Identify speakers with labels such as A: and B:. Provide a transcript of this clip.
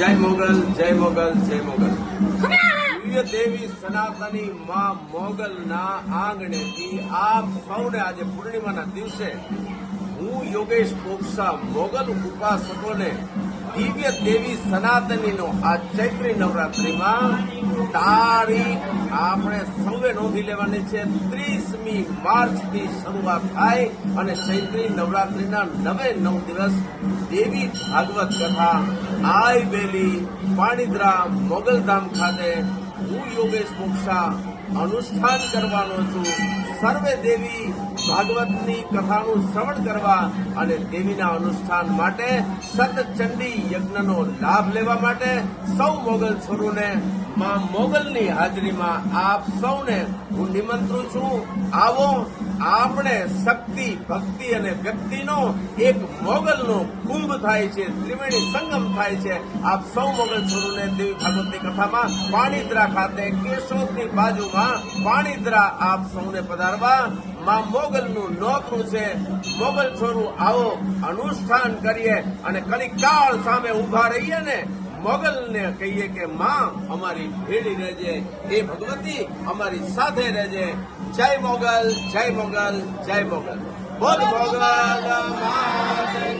A: જય મોગલ જય મોગલ જય મોગલ. દિવ્ય દેવી સનાતની માં મોગલના આંગણેથી આપ સૌને આજે પૂર્ણિમાના દિવસે હું યોગેશ પોક્ષા મોગલ ઉપાસકોને દિવ્ય દેવી સનાતનીનો આ ચૈત્રી નવરાત્રિમાં તારીખ આપણે સૌએ નોંધી લેવાની છે ત્રીસમી માર્ચથી શરૂઆત થાય અને ચૈત્રી નવરાત્રિના નવે નવ દિવસ દેવી ભાગવત કથા, આઈ બેલી પાણીદ્રા, મોગલધામ ખાતે હું યોગેશ મોક્ષા અનુષ્ઠાન કરવાનો છું. સર્વે દેવી ભાગવતની કથાનું શ્રવણ કરવા અને દેવીના અનુષ્ઠાન માટે સતચંડી યજ્ઞનો લાભ લેવા માટે સૌ મોગલ છોરોને, માં મોગલની હાજરીમાં આપ સૌને હું નિમંત્રું છું. આવો આપણે શક્તિ, ભક્તિ અને વ્યક્તિનો એક મોગલનો કુંભ થાય છે, ત્રિવેણી સંગમ થાય છે. આપ સૌ મોગલ છોરુને દેવી ભાગવતની કથામાં પાણીદ્રા ખાતે કેશોદની બાજુમાં પાણીદ્રા આપ સૌને પધારવા. માં મોગલનું નોકરું છે. મોગલ છોરું આવો, અનુષ્ઠાન કરીએ અને કલિક કાળ સામે ઊભા રહીએ ને મોગલને કહીએ કે માં, અમારી ભેળી રહેજે એ ભગવતી, અમારી સાથે રહેજે. જય મોગલ જય મોગલ જય મોગલ. બોલ મોગલ